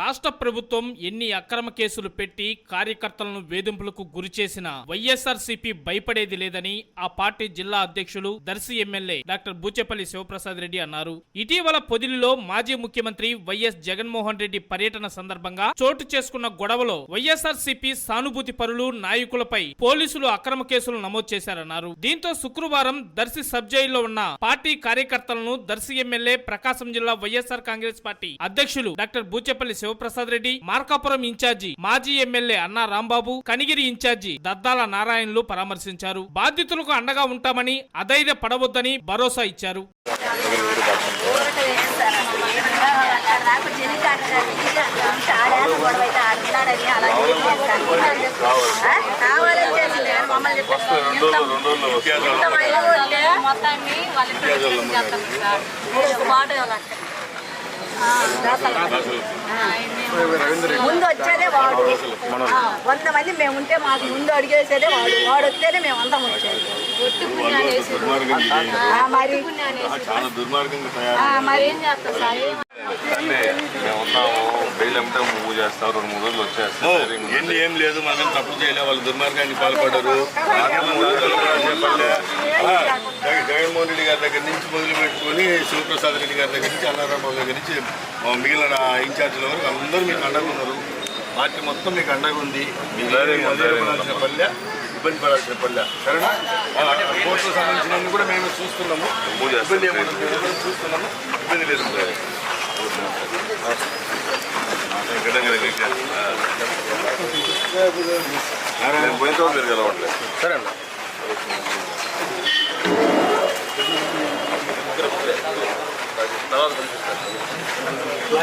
రాష్ట్ర ప్రభుత్వం ఎన్ని అక్రమ కేసులు పెట్టి కార్యకర్తలను వేధింపులకు గురి చేసిన వైఎస్ఆర్సీపీ భయపడేది లేదని ఆ పార్టీ జిల్లా అధ్యక్షులు దర్శి ఎమ్మెల్యే డాక్టర్ బూచేపల్లి శివప్రసాద్ రెడ్డి అన్నారు. ఇటీవల పొదిలిలో మాజీ ముఖ్యమంత్రి వైఎస్ జగన్మోహన్ రెడ్డి పర్యటన సందర్భంగా చోటు చేసుకున్న గొడవలో వైఎస్ఆర్సీపీ సానుభూతి పరులు నాయకులపై పోలీసులు అక్రమ కేసులు నమోదు చేశారన్నారు. దీంతో శుక్రవారం దర్శి సబ్ జైల్లో ఉన్న పార్టీ కార్యకర్తలను దర్శి ఎమ్మెల్యే ప్రకాశం జిల్లా వైఎస్ఆర్ కాంగ్రెస్ పార్టీ అధ్యక్షులు డాక్టర్ బూచెపల్లి శివప్రసాద్ రెడ్డి మార్కాపురం ఇన్ఛార్జి మాజీ ఎమ్మెల్యే అన్నా రాంబాబు కనిగిరి ఇన్ఛార్జి దద్దాల నారాయణలు పరామర్శించారు. బాధితులకు అండగా ఉంటామని అధైర్య పడవద్దని భరోసా ఇచ్చారు. మొత్తాన్ని వాళ్ళ చేస్తాం సార్ ఒక మాట ఇవ్వాలంటే ముందు వచ్చేదే వాడు వంద మంది మేము ఉంటే మాకు ముందు అడిగేసేదే వాడు. వాడు వస్తేనే మేము అందరం వచ్చేది. మరి మరి? ఏం చేస్తాం సార్ ఎన్ని ఏం లేదు మనం తప్పు చేయలే వాళ్ళు దుర్మార్గానికి పాల్పడ్డారు. జగన్మోహన్ రెడ్డి గారి దగ్గర నుంచి మొదలు పెట్టుకొని శివప్రసాద్ రెడ్డి గారి దగ్గర నుంచి అన్నారాబాబు దగ్గర నుంచి మిగిలిన ఇన్ఛార్జీల వరకు అందరూ మీకు అండగా ఉన్నారు. పార్టీ మొత్తం మీకు అండగా ఉంది. పడాల్సిన పల్లె ఇబ్బంది పడాల్సిన పల్లె. సరేనా? కోర్టుకు సంబంధించినవి కూడా మేము చూస్తున్నాము. ఇబ్బంది మేము చూస్తున్నాము. ఇబ్బంది లేదు. పోయిన తర్వాత మీరు కలవట్లేదు సరే అన్న. తర్వాత